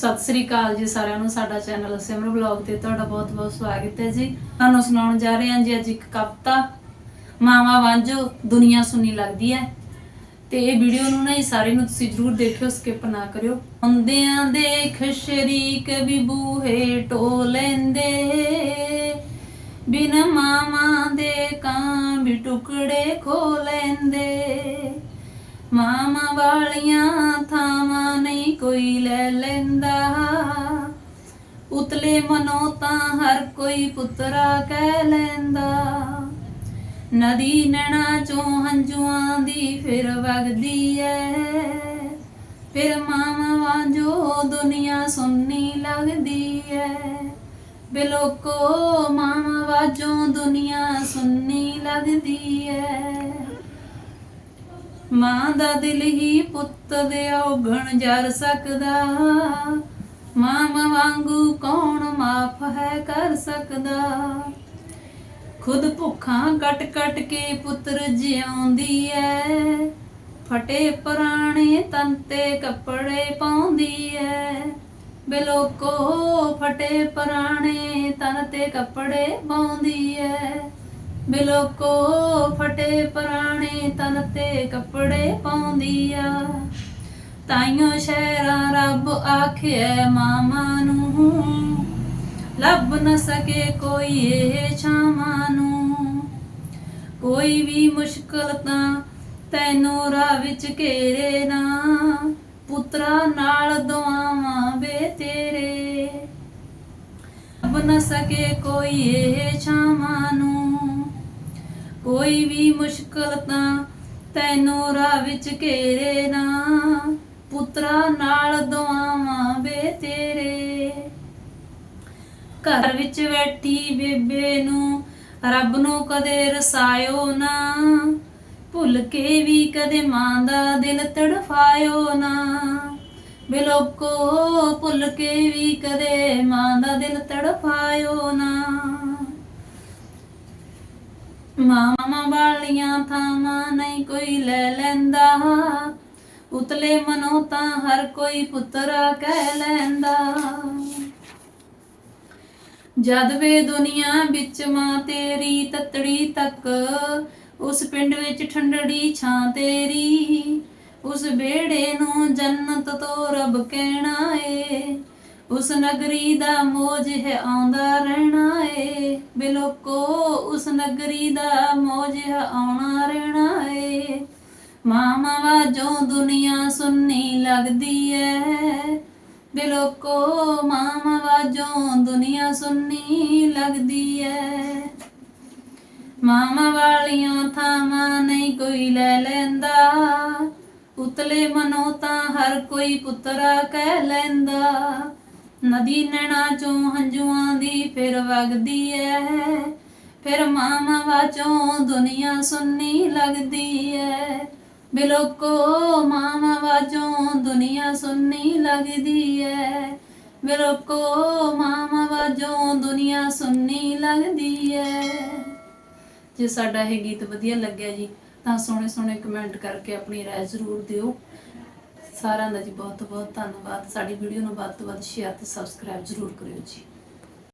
ਸਤਿ ਸ੍ਰੀ ਅਕਾਲ ਜੀ ਸਾਰਿਆਂ ਨੂੰ, ਸਾਡਾ ਚੈਨਲ ਸਿਮਰ ਬਲੌਗ ਤੇ ਤੁਹਾਡਾ ਬਹੁਤ-ਬਹੁਤ ਸਵਾਗਤ ਹੈ ਜੀ। ਤੁਹਾਨੂੰ ਸੁਣਾਉਣ ਜਾ ਰਹੇ ਹਾਂ ਜੀ ਅੱਜ ਇੱਕ ਕਵਿਤਾ, ਮਾਵਾ ਵਾਂਝੋ, ਦੁਨੀਆ ਸੁਣੀ ਲੱਗਦੀ ਹੈ। ਤੇ ਇਹ ਵੀਡੀਓ ਨੂੰ ਨਾ ਹੀ ਸਾਰੇ ਨੂੰ ਤੁਸੀਂ ਜਰੂਰ ਦੇਖਿਓ ਸਕਿਪ ਨਾ ਕਰਿਓ। ਹੁੰਦਿਆਂ ਦੇਖ ਸ਼ਰੀਕ ਵੀ ਬੂਹੇ ਟੋ ਲੈਂਦੇ, ਬਿਨ ਮਾਮਾ ਦੇ ਕਾਂ ਵੀ ਟੁਕੜੇ ਖੋ ਲੈਂਦੇ। ਮਾਮਾ ਵਾਲੀਆਂ ਥਾਵਾਂ ਨਹੀਂ ਕੋਈ ਲੈ ਲੈਂਦਾ। ਉਤਲੇ ਮਨੋਂ ਤਾਂ ਹਰ ਕੋਈ ਪੁੱਤਰਾ ਕਹਿ ਲੈਂਦਾ। ਨਦੀ ਨਣਾ ਚੋਂ ਹੰਝੂਆਂ ਦੀ ਫਿਰ ਵਗਦੀ ਐ। ਫਿਰ ਮਾਮਾ ਵਾਂਜੋ ਦੁਨੀਆ ਸੁੰਨੀ ਲੱਗਦੀ ਐ। ਬਿਲੋਕੋ ਮਾਮਾ ਵਾਜੋਂ ਦੁਨੀਆ ਸੁੰਨੀ ਲੱਗਦੀ ਐ। ਮਾਂ ਦਾ ਦਿਲ ਹੀ ਪੁੱਤ ਦੇ ਔਗਣ ਜਰ ਸਕਦਾ। ਮਾਂ ਵਾਂਗੂ ਕੌਣ ਮਾਫ ਹੈ ਕਰ ਸਕਦਾ? ਖੁਦ ਭੁੱਖਾਂ ਕੱਟ ਕੱਟ ਕੇ ਪੁੱਤਰ ਜਿਉਂਦੀ ਐ। ਫਟੇ ਪੁਰਾਣੇ ਤਨ ਤੇ ਕੱਪੜੇ ਪਾਉਂਦੀ ਐ। ਬਿਲੋਕੋ ਫਟੇ ਪੁਰਾਣੇ ਤਨ ਤੇ ਕੱਪੜੇ ਪਾਉਂਦੀ ਐ। ਬਿਲੋਕੋ ਫਟੇ ਪੁਰਾਣੇ ਤਨ ਤੇ ਕੱਪੜੇ ਪਾਉਂਦੀ ਆ। ਤਾਈਓ ਸ਼ਹਿਰਾਂ ਰੱਬ ਆਖਿਆ ਮਾਮਾ ਨੂੰ, ਲੱਭ ਨਾ ਸਕੇ ਕੋਈ ਇਹ ਛਾਵਾਂ ਨੂੰ। ਕੋਈ ਵੀ ਮੁਸ਼ਕਲ ਤਾਂ ਤੈਨੂੰ ਰਾਹ ਵਿੱਚ ਘੇਰੇ ਨਾ, ਪੁੱਤਰਾ ਨਾਲ ਦੁਆਵਾਂ ਵੇ ਤੇਰੇ। ਲੱਭ ਨਾ ਸਕੇ ਕੋਈ ਇਹ ਛਾਵਾਂ ਨੂੰ। ਕੋਈ ਵੀ ਮੁਸ਼ਕਲ ਤਾਂ ਤੈਨੂੰ ਰਾਹ ਵਿੱਚ ਘੇਰੇ ਨਾ। ਪੁੱਤਰਾ ਨਾਲ ਦੁਆਵਾਂ ਵੇ ਤੇਰੇ। ਘਰ ਵਿੱਚ ਬੈਠੀ ਬੇਬੇ ਨੂੰ ਰੱਬ ਨੂੰ ਕਦੇ ਰਸਾਇਓ ਨਾ। ਭੁੱਲ ਕੇ ਵੀ ਕਦੇ ਮਾਂ ਦਾ ਦਿਲ ਤੜਫਾਇਓ ਨਾ। ਬਿਲੋਕੋ ਭੁੱਲ ਕੇ ਵੀ ਕਦੇ ਮਾਂ ਦਾ ਦਿਲ ਤੜਫਾਇਓ ਨਾ। ਮਾਮਾ ਵਾਲੀਆਂ ਥਾਵਾਂ ਨਹੀਂ ਕੋਈ ਲੈ ਲੈਂਦਾ। ਉਤਲੇ ਮਨੋਂ ਤਾਂ ਹਰ ਕੋਈ ਪੁੱਤਰਾ ਕਹਿ ਲੈਂਦਾ। ਜਦ ਵੇ ਦੁਨੀਆ ਵਿੱਚ ਮਾਂ ਤੇਰੀ ਤਤੜੀ ਤੱਕ, ਉਸ ਪਿੰਡ ਵਿੱਚ ਠੰਡੜੀ ਛਾਂ ਤੇਰੀ। ਉਸ ਬੇੜੇ ਨੂੰ ਜੰਨਤ ਤੋਂ ਰੱਬ ਕਹਿਣਾ ਏ। ਉਸ ਨਗਰੀ ਦਾ ਮੋਜ ਹੈ ਆਉਂਦਾ ਰਹਿਣਾ ਏ ਬਿਲੋਕੋ ਉਸ ਨਗਰੀ ਦਾ ਮੋਜ ਹੈ ਆਉਣਾ ਰਹਿਣਾ ਏ। ਮਾਮਾ ਵਾਜੋਂ ਦੁਨੀਆ ਸੁੰਨੀ ਲੱਗਦੀ ਐ ਬਿਲੋਕੋ ਮਾਮਾ ਵਾਜੋਂ ਦੁਨੀਆ ਸੁੰਨੀ ਲੱਗਦੀ ਐ ਮਾਮਾ ਵਾਲੀਆਂ ਥਾਵਾਂ ਨਹੀਂ ਕੋਈ ਲੈ ਲੈਂਦਾ। ਉਤਲੇ ਮਨੋਂ ਤਾਂ ਹਰ ਕੋਈ ਪੁੱਤਰਾ ਕਹਿ ਲੈਂਦਾ। ਨਦੀ ਨੈਣਾ ਚੋਂ ਹੰਝੂਆਂ ਦੀ ਫਿਰ ਵਗਦੀ ਐ। ਫਿਰ ਮਾਮਾ ਵਾਚੋਂ ਦੁਨੀਆ ਸੁੰਨੀ ਲੱਗਦੀ ਐ। ਬਿਲੋਕੋ ਮਾਮਾ ਵਾਚੋਂ ਦੁਨੀਆ ਸੁੰਨੀ ਲੱਗਦੀ ਐ। ਬਿਲੋਕੋ ਮਾਮਾ ਵਾਚੋਂ ਦੁਨੀਆ ਸੁੰਨੀ ਲੱਗਦੀ ਐ। ਜੇ ਸਾਡਾ ਇਹ ਗੀਤ ਵਧੀਆ ਲੱਗਿਆ ਜੀ, ਤਾਂ ਸੋਹਣੇ ਸੋਹਣੇ ਕਮੈਂਟ ਕਰਕੇ ਆਪਣੀ ਰਾਏ ਜ਼ਰੂਰ ਦਿਓ। ਸਾਰਿਆਂ ਦਾ ਜੀ ਬਹੁਤ ਬਹੁਤ ਧੰਨਵਾਦ। ਸਾਡੀ ਵੀਡੀਓ ਨੂੰ ਵੱਧ ਤੋਂ ਵੱਧ ਸ਼ੇਅਰ ਤੇ ਸਬਸਕ੍ਰਾਈਬ ਜ਼ਰੂਰ ਕਰਿਓ ਜੀ।